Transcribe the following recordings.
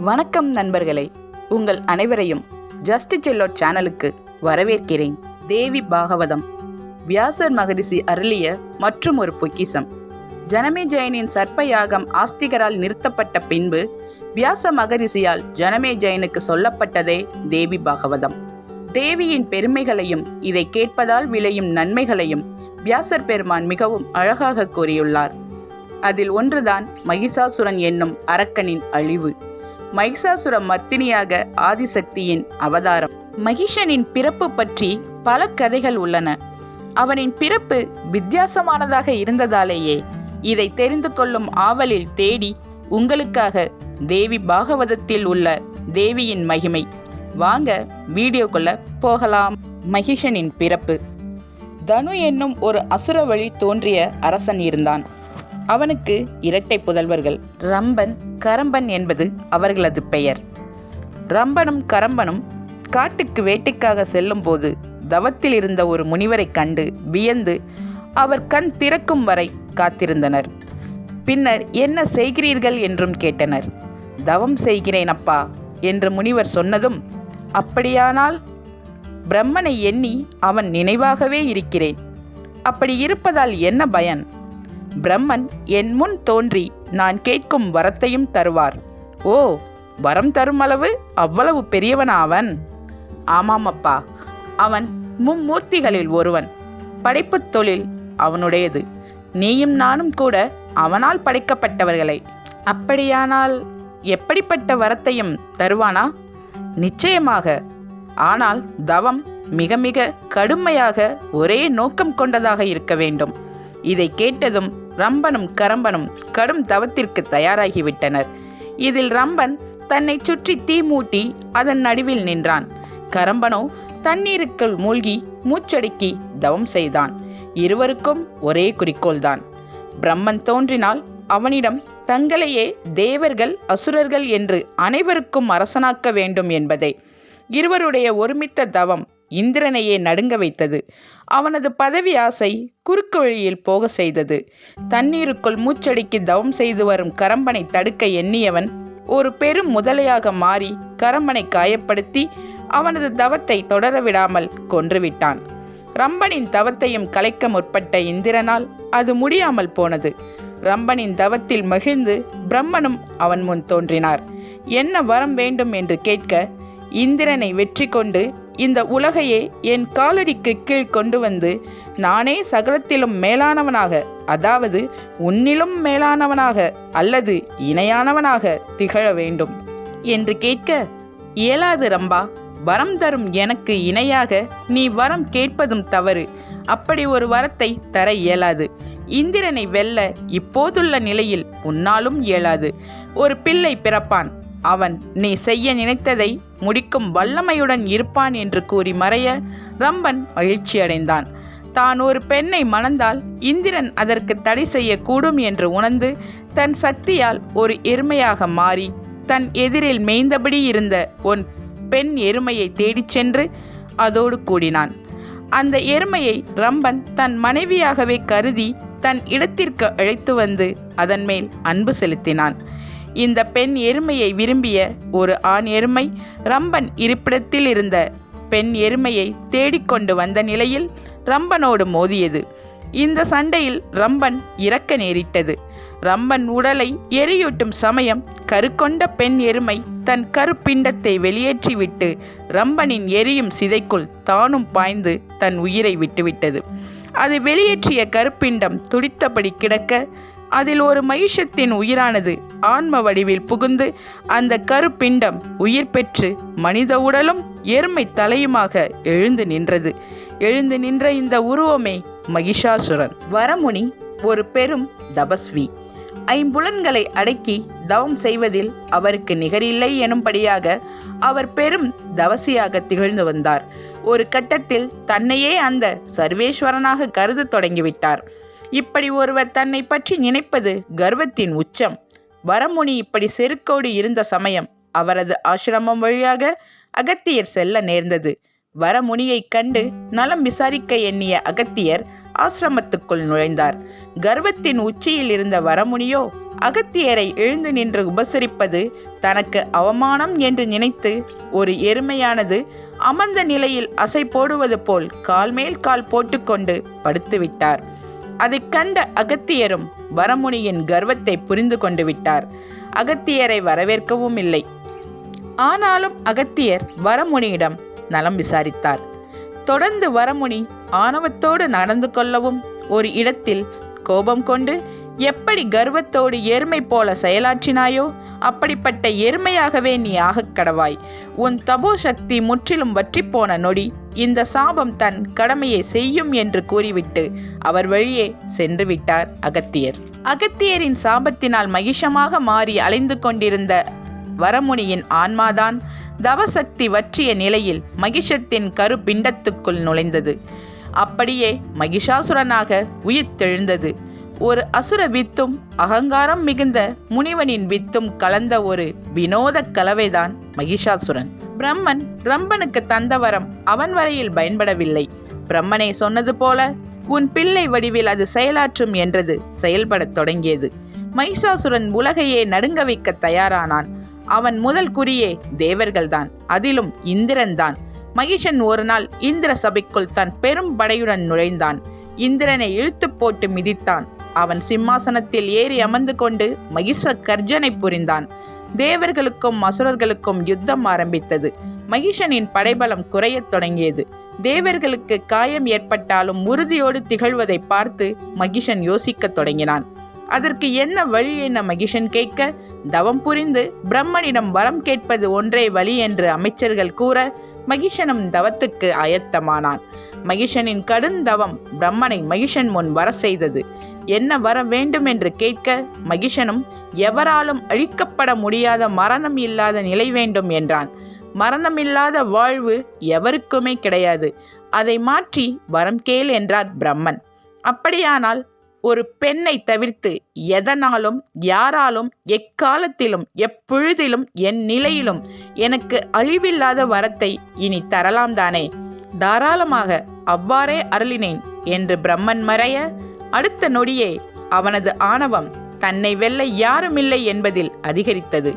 வணக்கம் நண்பர்களே. உங்கள் அனைவரையும் ஜஸ்ட் செல்லோ சேனலுக்கு வரவேற்கிறேன். தேவி பாகவதம். வியாசர் மகரிஷி அருளிய மற்றும் ஒரு பொக்கிஷம். ஜனமே ஜெயனின் சர்ப்பயாகம் ஆஸ்திகரால் நிறுத்தப்பட்ட பின்பு வியாச மகரிஷியால் ஜனமே ஜெயனுக்கு சொல்லப்பட்டதே தேவி பாகவதம். தேவியின் பெருமைகளையும் இதை கேட்பதால் விளையும் நன்மைகளையும் வியாசர் பெருமான் மிகவும் அழகாக கூறியுள்ளார். அதில் ஒன்றுதான் மகிஷாசுரன் என்னும் அரக்கனின் அழிவு. மகிஷாசுர மர்த்தினியாக ஆதிசக்தியின் அவதாரம். மகிஷனின் பிறப்பு பற்றி பல கதைகள் உள்ளன. அவனின் பிறப்பு வித்தியாசமானதாக இருந்ததாலேயே இதை தெரிந்து கொள்ளும் ஆவலில் தேடி உங்களுக்காக தேவி பாகவதத்தில் உள்ள தேவியின் மகிமை. வாங்க வீடியோக்குள்ள போகலாம். மகிஷனின் பிறப்பு. தனு என்னும் ஒரு அசுர வழி தோன்றிய அரசன் இருந்தான். அவனுக்கு இரட்டை புதல்வர்கள். ரம்பன் கரம்பன் என்பது அவர்களது பெயர். ரம்பனும் கரம்பனும் காட்டுக்கு வேட்டைக்காக செல்லும்போது தவத்தில் இருந்த ஒரு முனிவரைக் கண்டு வியந்து அவர் கண் திறக்கும் வரை காத்திருந்தனர். பின்னர் என்ன செய்கிறீர்கள்? என்றும் கேட்டனர். தவம் செய்கிறேன் அப்பா என்று முனிவர் சொன்னதும் அப்படியானால் பிரம்மனை எண்ணி அவன் நினைவாகவே இருக்கிறேன். அப்படி இருப்பதால் என்ன பயன்? பிரம்மன் என் முன் தோன்றி நான் கேட்கும் வரத்தையும் தருவார். ஓ வரம் தரும் அளவு அவ்வளவு பெரியவன் அவன் ஆமாம் அப்பா. அவன் மும்மூர்த்திகளில் ஒருவன். படைப்புத் தொழில் அவனுடையது. நீயும் நானும் கூட அவனால் படைக்கப்பட்டவர்களை. அப்படியானால் எப்படிப்பட்ட வரத்தையும் தருவானா? நிச்சயமாக. ஆனால் தவம் மிக மிக கடுமையாக ஒரே நோக்கம் கொண்டதாக இருக்க வேண்டும். இதை கேட்டதும் ரம்பனும் கரம்பனும் கடும் தவத்திற்கு தயாராகிவிட்டனர். இதில் ரம்பன் தன்னை சுற்றி தீ மூட்டி அதன் நடுவில் நின்றான். கரம்பனோ தண்ணீருக்குள் மூழ்கி மூச்சடக்கி தவம் செய்தான். இருவருக்கும் ஒரே குறிக்கோள்தான். பிரம்மன் தோன்றினால் அவனிடம் தங்களையே தேவர்கள் அசுரர்கள் என்று அனைவருக்கும் அரசனாக்க வேண்டும் என்பதே. இருவருடைய ஒருமித்த தவம் இந்திரனையே நடுங்க வைத்தது. அவனது பதவி ஆசை குறுக்கு வழியில் போக செய்தது. தண்ணீருக்குள் மூச்சடிக்கு தவம் செய்து வரும் கரம்பனை தடுக்க எண்ணியவன் ஒரு பெரும் முதலையாக மாறி கரம்பனை காயப்படுத்தி அவனது தவத்தை தொடர விடாமல் கொன்றுவிட்டான் ரம்பனின் தவத்தையும் கலைக்க முற்பட்ட இந்திரனால் அது முடியாமல் போனது. ரம்பனின் தவத்தில் மகிழ்ந்து பிரம்மனும் அவன் முன் தோன்றினார். என்ன வரம் வேண்டும்? என்று கேட்க இந்திரனை வெற்றி கொண்டு இந்த உலகையே என் காலடிக்கு கீழ் கொண்டு வந்து நானே சகலத்திலும் மேலானவனாக அதாவது உன்னிலும் மேலானவனாக அல்லது இணையானவனாக திகழ வேண்டும். என்று கேட்க இயலாது ரம்பா வரம் தரும் எனக்கு இணையாக நீ வரம் கேட்பதும் தவறு. அப்படி ஒரு வரத்தை தர இயலாது. இந்திரனை வெல்ல இப்போதுள்ள நிலையில் உன்னாலும் இயலாது. ஒரு பிள்ளை பிறப்பான் அவன் நீ செய்ய நினைத்ததை முடிக்கும் வல்லமையுடன் இருப்பான் என்று கூறி மறைய ரம்பன் மகிழ்ச்சியடைந்தான் தான் ஒரு பெண்ணை மணந்தால் இந்திரன் அதற்கு தடை செய்யக்கூடும் என்று உணர்ந்து தன் சக்தியால் ஒரு எருமையாக மாறி தன் எதிரில் மேய்ந்தபடி இருந்த ஒன் பெண் எருமையை தேடிச் சென்று அதோடு கூடினான். அந்த எருமையை ரம்பன் தன் மனைவியாகவே கருதி தன் இடத்திற்கு அழைத்து வந்து அதன் மேல் அன்பு செலுத்தினான். இந்த பெண் எருமையை விரும்பிய ஒரு ஆண் எருமை ரம்பன் இருப்பிடத்தில் இருந்த பெண் எருமையை தேடிக்கொண்டு வந்த நிலையில் ரம்பனோடு மோதியது. இந்த சண்டையில் ரம்பன் இறக்க நேரிட்டது. ரம்பன் உடலை எரியூட்டும் சமயம் கருக்கொண்ட பெண் எருமை தன் கருப்பிண்டத்தை வெளியேற்றிவிட்டு ரம்பனின் எரியும் சிதைக்குள் தானும் பாய்ந்து தன் உயிரை விட்டுவிட்டது. அது வெளியேற்றிய கருப்பிண்டம் துடித்தபடி கிடக்க அதில் ஒரு மகிஷத்தின் உயிரானது ஆன்ம வடிவில் புகுந்து அந்த கருப்பிண்டம் உயிர் பெற்று மனித உடலும் எருமை தலையுமாக எழுந்து நின்றது. எழுந்து நின்ற இந்த உருவமே மகிஷாசுரன். வரமுனி ஒரு பெரும் தபஸ்வி. ஐம்புலன்களை அடக்கி தவம் செய்வதில் அவருக்கு நிகரில்லை எனும்படியாக அவர் பெரும் தவசியாக திகழ்ந்து வந்தார். ஒரு கட்டத்தில் தன்னையே அந்த சர்வேஸ்வரனாக கருத தொடங்கிவிட்டார். இப்படி ஒருவர் தன்னை பற்றி நினைப்பது கர்வத்தின் உச்சம். வரமுனி இப்படி செருக்கோடு இருந்த சமயம் அவரது ஆசிரமம் வழியாக அகத்தியர் செல்ல நேர்ந்தது. வரமுனியைக் கண்டு நலம் விசாரிக்க எண்ணிய அகத்தியர் ஆசிரமத்துக்குள் நுழைந்தார். கர்வத்தின் உச்சியில் இருந்த வரமுனியோ அகத்தியரை எழுந்து நின்று உபசரிப்பது தனக்கு அவமானம் என்று நினைத்து ஒரு எருமையானது அமர்ந்த நிலையில் அசை போடுவது போல் கால் மேல் கால் போட்டுக்கொண்டு படுத்துவிட்டார். அதைக் கண்ட அகத்தியரும் வரமுனியின் கர்வத்தை புரிந்து கொண்டு விட்டார். அகத்தியரை வரவேற்கவும் இல்லை. ஆனாலும் அகத்தியர் வரமுனியிடம் நலம் விசாரித்தார். தொடர்ந்து வரமுனி ஆணவத்தோடு நடந்து கொள்ளவும் ஒரு இடத்தில் கோபம் கொண்டு எப்படி கர்வத்தோடு எருமை போல செயலாற்றினாயோ அப்படிப்பட்ட எருமையாகவே நீ ஆகக் கடவாய். உன் தபோ சக்தி முற்றிலும் வற்றிப்போன நொடி இந்த சாபம் தன் கடமையை செய்யும் என்று கூறிவிட்டு அவர் வழியே சென்று விட்டார் அகத்தியர். அகத்தியரின் சாபத்தினால் மகிஷமாக மாறி அலைந்து கொண்டிருந்த வரமுனியின் ஆன்மாதான் தவசக்தி வற்றிய நிலையில் மகிஷத்தின் கருப்பிண்டத்துக்குள் நுழைந்தது. அப்படியே மகிஷாசுரனாக உயிர்த்தெழுந்தது. ஒரு அசுர வித்தும் அகங்காரம் மிகுந்த முனிவனின் வித்தும் கலந்த ஒரு வினோத கலவைதான் மகிஷாசுரன். பிரம்மன் ரம்பனுக்கு தந்த வரம் அவன் வரையில் பயன்படவில்லை. பிரம்மனை சொன்னது போல உன் பிள்ளை வடிவில் அது செயலாற்றும் என்றது செயல்படத் தொடங்கியது. மகிஷாசுரன் உலகையே நடுங்க வைக்க தயாரானான். அவன் முதல் குறியே தேவர்கள்தான் அதிலும் இந்திரன்தான். மகிஷன் ஒரு நாள் இந்திர சபைக்குள் தன் பெரும் படையுடன் நுழைந்தான். இந்திரனை இழுத்து போட்டு மிதித்தான். அவன் சிம்மாசனத்தில் ஏறி அமர்ந்து கொண்டு மகிஷ கர்ஜனை புரிந்தான். தேவர்களுக்கும் அசுரர்களுக்கும் யுத்தம் ஆரம்பித்தது. மகிஷனின் படைபலம் குறையத் தொடங்கியது. தேவர்களுக்கு காயம் ஏற்பட்டாலும் உறுதியோடு திகழ்வதை பார்த்து மகிஷன் யோசிக்கத் தொடங்கினான். அதற்கு என்ன வழி? என மகிஷன் கேட்க தவம் புரிந்து பிரம்மனிடம் வரம் கேட்பது ஒன்றே வழி என்று அமைச்சர்கள் கூற மகிஷனும் தவத்துக்கு ஆயத்தமானான். மகிஷனின் கடுந்தவம் பிரம்மனை மகிஷன் முன் வர செய்தது. என்ன வர வேண்டும்? என்று கேட்க மகிஷனும் எவராலும் அழிக்கப்பட முடியாத மரணம் இல்லாத நிலை வேண்டும் என்றான். மரணமில்லாத வாழ்வு எவருக்குமே கிடையாது. அதை மாற்றி வரம் கேள் என்றார் பிரம்மன். அப்படியானால் ஒரு பெண்ணை தவிர்த்து எதனாலும் யாராலும் எக்காலத்திலும் எப்பொழுதிலும் என் நிலையிலும் எனக்கு அழிவில்லாத வரத்தை இனி தரலாம் தானே? தாராளமாக அவ்வாறே அருளினேன் என்று பிரம்மன் மறைய அடுத்த நொடியே அவனது ஆணவம் தன்னை வெல்ல யாருமில்லை என்பதில் அதிகரித்தது.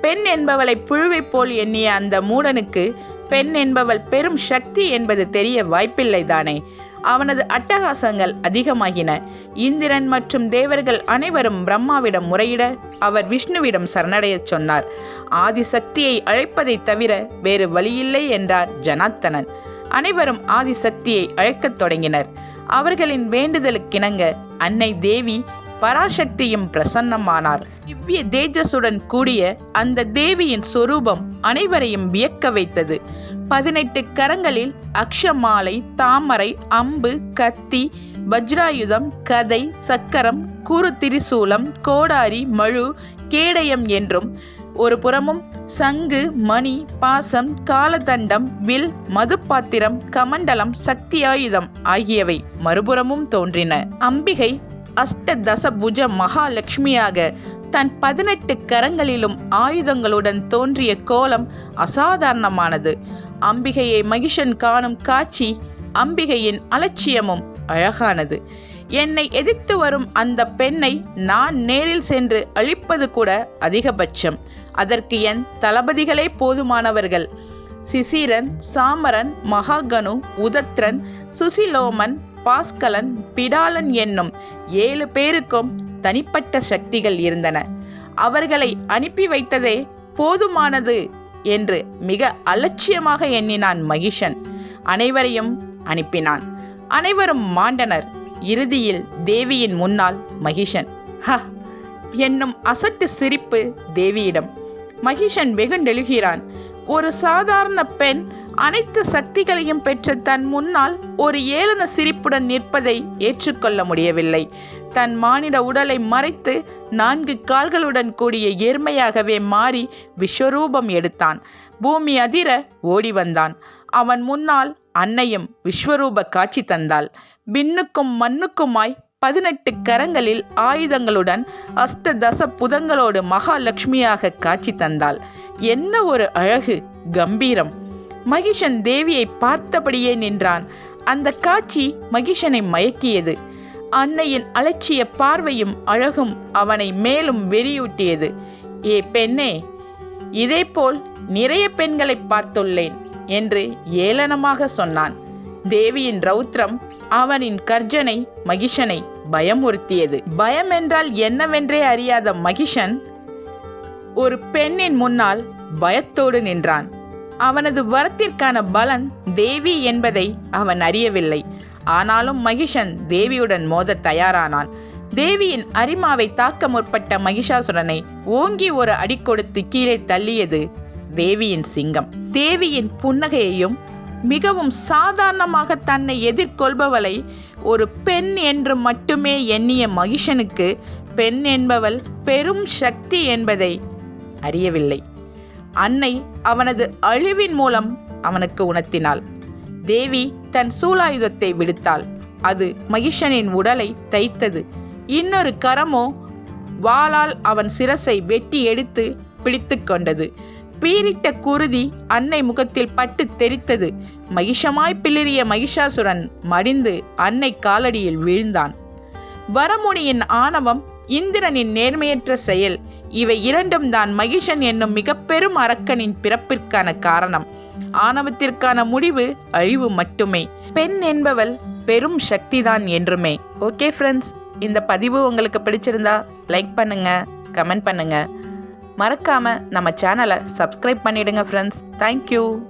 பெண் என்பவளை புழுவைப் போல் எண்ணிய அந்த மூடனுக்கு பெண் என்பவள் பெரும் சக்தி என்பது தெரிய வாய்ப்பில்லை தானே. அவனது அட்டகாசங்கள் அதிகமாகின. இந்திரன் மற்றும் தேவர்கள் அனைவரும் பிரம்மாவிடம் முறையிட அவர் விஷ்ணுவிடம் சரணடையச் சொன்னார். ஆதிசக்தியை அழைப்பதைத் தவிர வேறு வழியில்லை என்றார் ஜனார்த்தனன். அனைவரும் ஆதிசக்தியை அழைக்கத் தொடங்கினர். அவர்களின் வேண்டுதலுக்கிணங்க அன்னை தேவி பராசக்தியும் பிரசன்னமானார். திவ்ய தேஜஸுடன் கூடிய அந்த தேவியின் சொரூபம் அனைவரையும் வியக்க வைத்தது. பதினெட்டு கரங்களில் அக்ஷமாலை தாமரை அம்பு கத்தி வஜ்ராயுதம் கதை சக்கரம் குரு திரிசூலம் கோடாரி மழு கேடயம் என்றும் ஒரு புறமும் சங்கு மணி பாசம் காலதண்டம் வில் மதுப்பாத்திரம் கமண்டலம் சக்தியாயுதம் ஆகியவை மறுபுறமும் தோன்றின. அம்பிகை அஷ்டதசபுஜ மகாலட்சுமியாக தன் பதினெட்டு கரங்களிலும் ஆயுதங்களுடன் தோன்றிய கோலம் அசாதாரணமானது. அம்பிகையை மகிஷன் காணும் காட்சி அம்பிகையின் அலட்சியமும் அழகானது. என்னை எதிர்த்து வரும் அந்த பெண்ணை நான் நேரில் சென்று அழிப்பது கூட அதிகபட்சம். அதற்கு என் தளபதிகளே போதுமானவர்கள். சிசிரன் சாமரன் மகாகனு உதத்ரன் சுசிலோமன் பாஸ்கலன் பிடாலன் என்னும் ஏழு பேருக்கும் தனிப்பட்ட சக்திகள் இருந்தன. அவர்களை அனுப்பி வைத்ததே போதுமானது என்று மிக அலட்சியமாக எண்ணினான் மகிஷன். அனைவரையும் அனுப்பினான். அனைவரும் மாண்டனர். இறுதியில் தேவியின் முன்னால் மகிஷன். ஹ! என்னும் அசட்டு சிரிப்பு தேவியிடம். மகிஷன் வெகுண்டெழுகிறான். ஒரு சாதாரண பெண் அனைத்து சக்திகளையும் பெற்ற தன் முன்னால் ஒரு ஏளன சிரிப்புடன் நிற்பதை ஏற்றுக்கொள்ள முடியவில்லை. தன் மானிட உடலை மறைத்து நான்கு கால்களுடன் கூடிய எருமையாகவே மாறி விஸ்வரூபம் எடுத்தான். பூமி அதிர ஓடி வந்தான். அவன் முன்னால் அன்னையும் விஸ்வரூப காட்சி தந்தாள். விண்ணுக்கும் மண்ணுக்குமாய் பதினெட்டு கரங்களில் ஆயுதங்களுடன் அஷ்டதச புதங்களோடு மகாலட்சுமியாக காட்சி தந்தாள். என்ன ஒரு அழகு கம்பீரம்! மகிஷன் தேவியை பார்த்தபடியே நின்றான். அந்த காட்சி மகிஷனை மயக்கியது. அன்னையின் அலட்சிய பார்வையும் அழகும் அவனை மேலும் வெறியூட்டியது. ஏ பெண்ணே இதேபோல் நிறைய பெண்களை பார்த்துள்ளேன் என்று ஏளனமாக சொன்னான். தேவியின் ரௌத்ரம் அவனின் கர்ஜனை மகிஷனை பயமுறுத்தியது. பயம் என்றால் என்னவென்றே அறியாத மகிஷன் ஒரு பெண்ணின் முன்னால் பயத்தோடு நின்றான். அவனது வரத்திற்கான பலன் தேவி என்பதை அவன் அறியவில்லை. ஆனாலும் மகிஷன் தேவியுடன் மோத தயாரானான். தேவியின் அரிமாவை தாக்க முற்பட்ட மகிஷாசுரனை ஓங்கி ஒரு அடி கொடுத்து கீழே தள்ளியது தேவியின் சிங்கம். தேவியின் புன்னகையையும் மிகவும் சாதாரணமாக தன்னை எதிர்கொள்பவளை ஒரு பெண் என்று மட்டுமே எண்ணிய மகிஷனுக்கு பெண் என்பவள் பெரும் சக்தி என்பதை அறியவில்லை. அன்னை அவனது அழிவின் மூலம் அவனுக்கு உணர்த்தினாள். தேவி தன் சூலாயுதத்தை விடுத்தாள். அது மகிஷனின் உடலை தைத்தது. இன்னொரு கரமோ வாளால் அவன் சிரசை வெட்டி எடுத்து பிடித்து கொண்டது. பீரிட்ட குருதி அன்னை முகத்தில் பட்டு தெரித்தது. மகிஷமாய் பிளறிய மகிஷாசுரன் மடிந்து அன்னை காலடியில் வீழ்ந்தான். வரமுனியின் ஆணவம் இந்திரனின் நேர்மையற்ற செயல் இவை இரண்டும் தான் மகிஷன் என்னும் மிக பெரும் அரக்கனின் பிறப்பிற்கான காரணம். ஆணவத்திற்கான முடிவு அழிவு மட்டுமே. பெண் என்பவள் பெரும் சக்திதான் என்றுமே. ஓகே ஃப்ரெண்ட்ஸ் இந்த பதிவு உங்களுக்கு பிடிச்சிருந்தா லைக் பண்ணுங்க கமெண்ட் பண்ணுங்க. மறக்காம நம்ம சேனலை சப்ஸ்கிரைப் பண்ணிடுங்க ஃப்ரெண்ட்ஸ் தேங்க்யூ